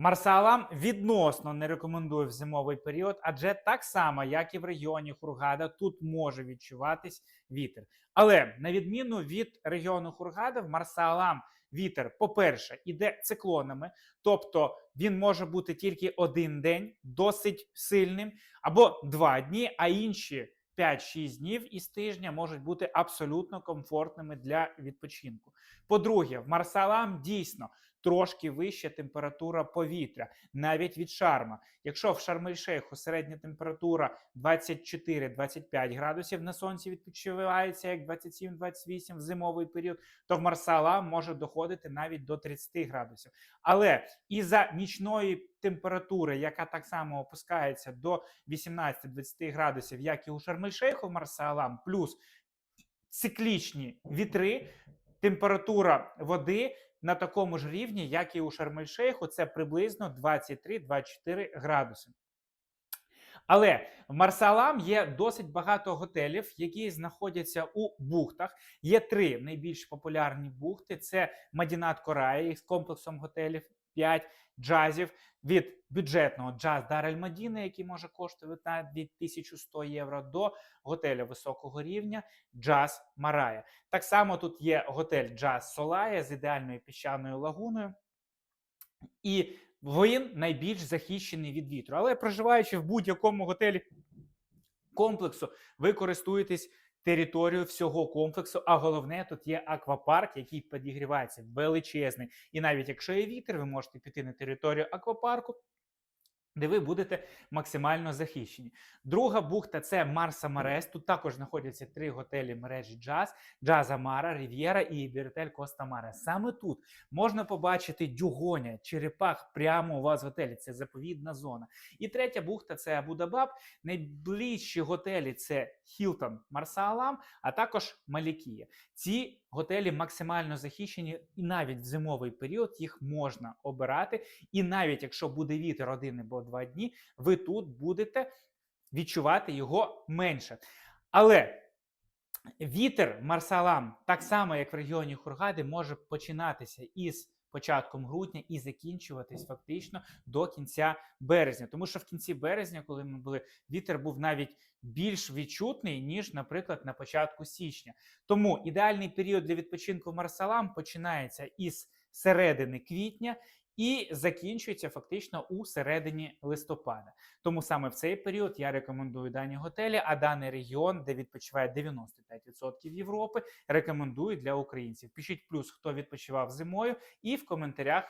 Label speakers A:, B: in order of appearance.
A: Марсалам відносно не рекомендую в зимовий період, адже так само, як і в регіоні Хургада, тут може відчуватись вітер. Але на відміну від регіону Хургада, в Марсалам вітер, по-перше, іде циклонами, тобто він може бути тільки один день, досить сильним, або два дні, а інші 5-6 днів із тижня можуть бути абсолютно комфортними для відпочинку. По-друге, в Марсалам дійсно трошки вища температура повітря, навіть від шарма. Якщо в Шарм-ель-Шейху середня температура 24-25 градусів на сонці відпочивається як 27-28 в зимовий період, то в Марсалам може доходити навіть до 30 градусів. Але із-за нічної температури, яка так само опускається до 18-20 градусів, як і у Шарм-ель-Шейху в Марсалам, плюс циклічні вітри, температура води на такому ж рівні, як і у Шарм-ель-Шейху, це приблизно 23-24 градуси. Але в Марсалам є досить багато готелів, які знаходяться у бухтах. Є три найбільш популярні бухти: це Мадінат Корая з комплексом готелів 5 джазів від бюджетного джаз Дарель Мадіни, який може коштувати навіть 2100 євро, до готеля високого рівня Джаз Марая. Так само тут є готель Джаз Солая з ідеальною піщаною лагуною. І він найбільш захищений від вітру. Але проживаючи в будь-якому готелі комплексу, ви користуєтесь територією всього комплексу. А головне, тут є аквапарк, який підігрівається величезний. І навіть якщо є вітер, ви можете піти на територію аквапарку. Де ви будете максимально захищені. Друга бухта це Марса Марес. Тут також знаходяться три готелі мережі Джаз, Джаз Амара, Рів'єра і Ібіртель Коста Маре. Саме тут можна побачити дюгоня, черепах прямо у вас в готелі. Це заповідна зона. І третя бухта це Абу-Дабаб. Найближчі готелі це Хілтон Марсаалам, а також Малікія. Ці готелі максимально захищені, і навіть в зимовий період їх можна обирати. І навіть якщо буде вітер один або два дні, ви тут будете відчувати його менше. Але вітер Марсалам, так само як в регіоні Хургади, може починатися із початком грудня і закінчуватись фактично до кінця березня. Тому що в кінці березня, коли ми були, вітер був навіть більш відчутний, ніж, наприклад, на початку січня. Тому ідеальний період для відпочинку Марсалам починається із середини квітня. І закінчується фактично у середині листопада. Тому саме в цей період я рекомендую дані готелі, а даний регіон, де відпочиває 95% Європи, рекомендую для українців. Пишіть плюс, хто відпочивав зимою, і в коментарях